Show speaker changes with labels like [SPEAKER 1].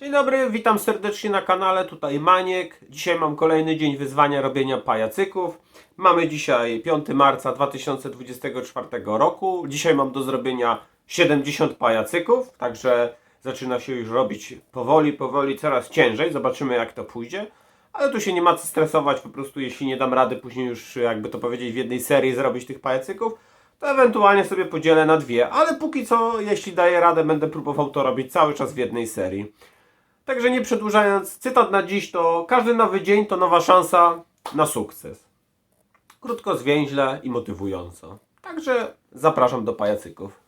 [SPEAKER 1] Dzień dobry, witam serdecznie na kanale, tutaj Maniek. Dzisiaj mam kolejny dzień wyzwania robienia pajacyków. Mamy dzisiaj 5 marca 2024 roku. Dzisiaj mam do zrobienia 70 pajacyków, także zaczyna się już robić powoli, powoli, coraz ciężej. Zobaczymy jak to pójdzie. Ale tu się nie ma co stresować, po prostu jeśli nie dam rady później już, jakby to powiedzieć, w jednej serii zrobić tych pajacyków, to ewentualnie sobie podzielę na dwie. Ale póki co, jeśli daję radę, będę próbował to robić cały czas w jednej serii. Także nie przedłużając, cytat na dziś to każdy nowy dzień to nowa szansa na sukces. Krótko, zwięźle i motywująco. Także zapraszam do pajacyków.